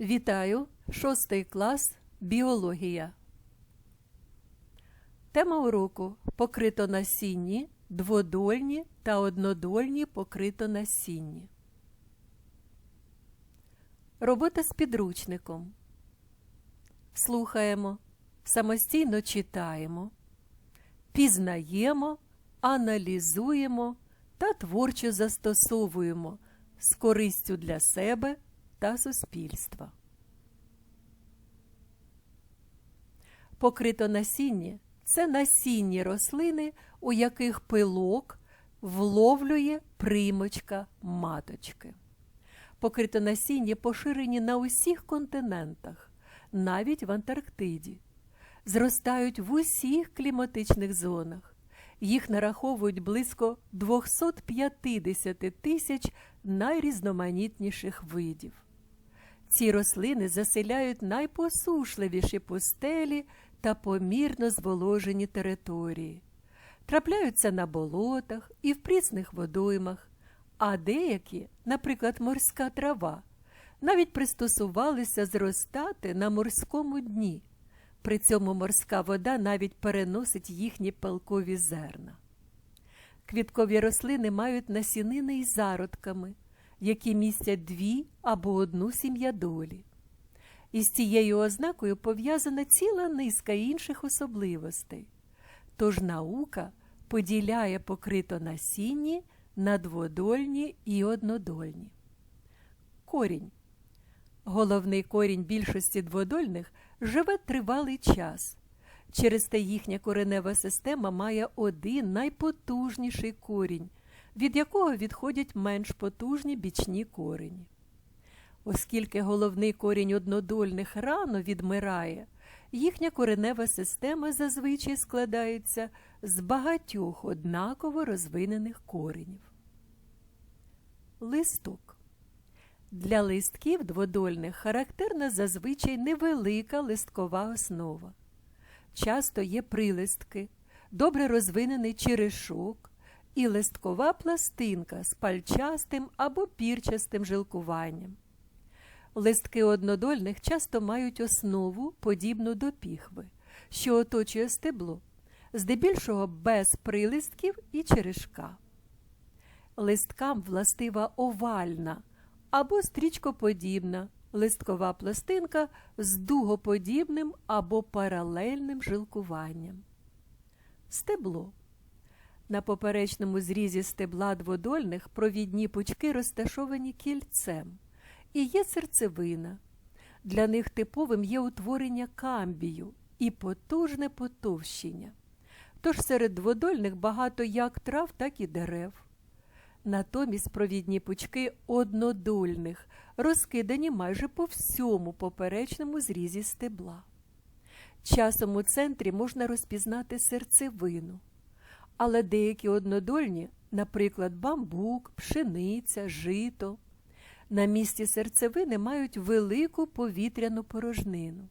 Вітаю, шостий клас біологія. Тема уроку покритонасінні, дводольні та однодольні покритонасінні. Робота з підручником. Слухаємо, самостійно читаємо, пізнаємо, аналізуємо та творчо застосовуємо з користю для себе та суспільства. Покритонасінні – це насінні рослини, у яких пилок вловлює примочка маточки. Покритонасінні поширені на усіх континентах, навіть в Антарктиді. Зростають в усіх кліматичних зонах. Їх нараховують близько 250 тисяч найрізноманітніших видів. Ці рослини заселяють найпосушливіші пустелі та помірно зволожені території, трапляються на болотах і в прісних водоймах, а деякі, наприклад, морська трава, навіть пристосувалися зростати на морському дні. При цьому морська вода навіть переносить їхні палкові зерна. Квіткові рослини мають насінини із зародками, які містять дві або одну сім'ядолі. Із цією ознакою пов'язана ціла низка інших особливостей. Тож наука поділяє покрито насінні на дводольні і однодольні. Корінь. Головний корінь більшості дводольних живе тривалий час. Через те їхня коренева система має один найпотужніший корінь, від якого відходять менш потужні бічні корені. Оскільки головний корінь однодольних рано відмирає, їхня коренева система зазвичай складається з багатьох однаково розвинених коренів. Листок для листків дводольних характерна зазвичай невелика листкова основа. Часто є прилистки, добре розвинений черешок і листкова пластинка з пальчастим або пірчастим жилкуванням. Листки однодольних часто мають основу, подібну до піхви, що оточує стебло, здебільшого без прилистків і черешка. Листкам властива овальна або стрічкоподібна листкова пластинка з дугоподібним або паралельним жилкуванням. Стебло. На поперечному зрізі стебла дводольних провідні пучки розташовані кільцем і є серцевина. Для них типовим є утворення камбію і потужне потовщення. Тож серед дводольних багато як трав, так і дерев. Натомість провідні пучки однодольних розкидані майже по всьому поперечному зрізі стебла. Часом у центрі можна розпізнати серцевину, але деякі однодольні, наприклад, бамбук, пшениця, жито, на місці серцевини мають велику повітряну порожнину.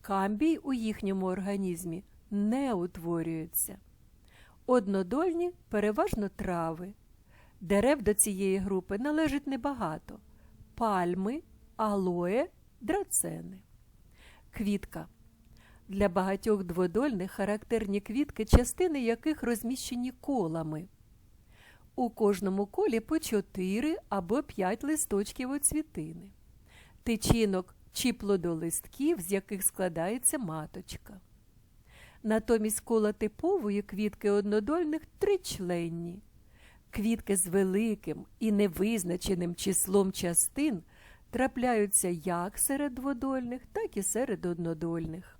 Камбій у їхньому організмі не утворюється. Однодольні переважно трави. Дерев до цієї групи належить небагато пальми, алоє, драцени. Квітка. Для багатьох дводольних характерні квітки, частини яких розміщені колами. У кожному колі по 4 або 5 листочків оцвітини, тичинок чи плодолистків, з яких складається маточка. Натомість кола типової квітки однодольних тричленні. Квітки з великим і невизначеним числом частин трапляються як серед дводольних, так і серед однодольних.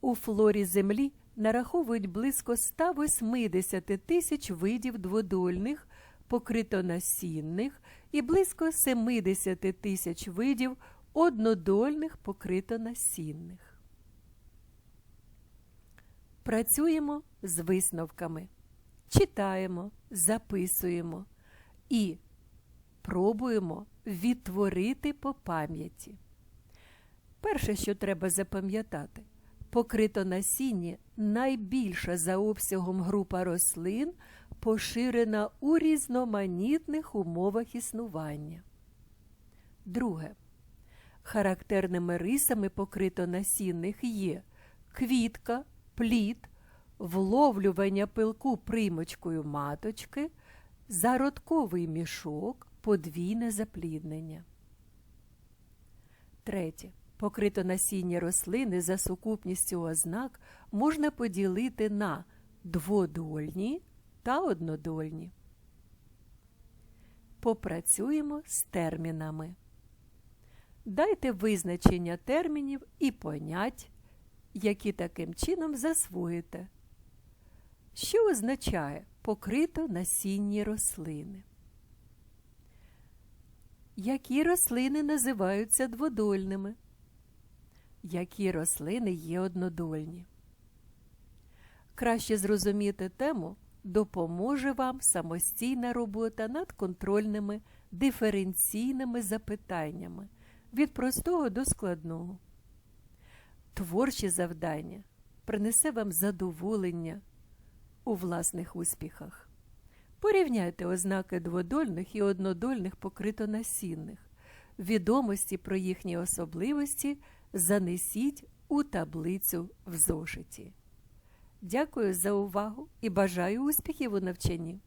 У флорі землі нараховують близько 180 тисяч видів дводольних, покритонасінних і близько 70 тисяч видів однодольних покритонасінних. Працюємо з висновками. Читаємо, записуємо і пробуємо відтворити по пам'яті. Перше, що треба запам'ятати, покрито насіння найбільша за обсягом група рослин, поширена у різноманітних умовах існування. Друге. Характерними рисами покритонасінних є квітка, плід, вловлювання пилку примочкою маточки, зародковий мішок, подвійне запліднення. Третє. Покритонасінні рослини за сукупністю ознак можна поділити на дводольні та однодольні. Попрацюємо з термінами. Дайте визначення термінів і понять, які таким чином засвоїте. Що означає покрито насінні рослини? Які рослини називаються дводольними? Які рослини є однодольні? Краще зрозуміти тему допоможе вам самостійна робота над контрольними диференційними запитаннями від простого до складного. Творче завдання принесе вам задоволення у власних успіхах. Порівняйте ознаки дводольних і однодольних покритонасінних. Відомості про їхні особливості занесіть у таблицю в зошиті. Дякую за увагу і бажаю успіхів у навчанні!